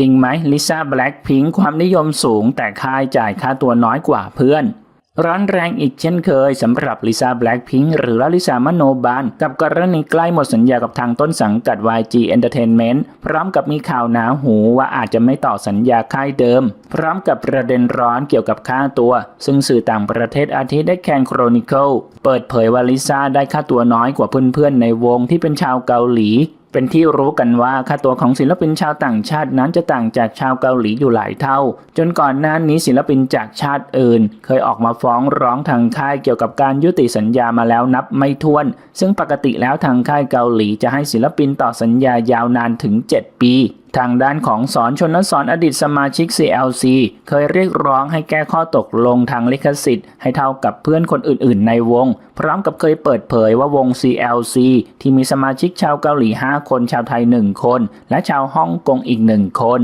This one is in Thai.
จริงไหมลิซ่าแบล็คพิงความนิยมสูงแต่ค่าใช้จ่ายค่าตัวน้อยกว่าเพื่อน ร้อนแรงอีกเช่นเคยสำหรับลิซ่าแบล็คพิงหรือลิซ่ามโนบาน กับกรณีใกล้หมดสัญญากับทางต้นสังกัด YG Entertainment พร้อมกับมีข่าวหนาหูว่าอาจจะไม่ต่อสัญญาค่ายเดิม พร้อมกับประเด็นร้อนเกี่ยวกับค่าตัว ซึ่งสื่อต่างประเทศอาทิตย์ได้แคนโครนิเคิลเปิดเผยว่าลิซ่าได้ค่าตัวน้อยกว่าเพื่อนๆในวงที่เป็นชาวเกาหลี เป็นที่รู้กันว่าค่าตัวของศิลปินชาวต่างชาตินั้นจะต่างจากชาวเกาหลีอยู่หลายเท่า จนก่อนหน้านี้ศิลปินจากชาติอื่น เคยออกมาฟ้องร้องทางค่ายเกี่ยวกับการยุติสัญญามาแล้วนับไม่ถ้วน ซึ่งปกติแล้วทางค่ายเกาหลีจะให้ศิลปินต่อสัญญายาวนานถึง 7 ปี ทางด้านของสอนชนสอนอดีตสมาชิก CLC เคยเรียกร้องให้แก้ข้อตกลงทางลิขสิทธิ์ ให้เท่ากับเพื่อนคนอื่นๆ ในวง พร้อมกับเคยเปิดเผยว่าวง CLC ที่มีสมาชิกชาวเกาหลี 5 คนชาวไทย 1 คน และชาวฮ่องกงอีก 1 คน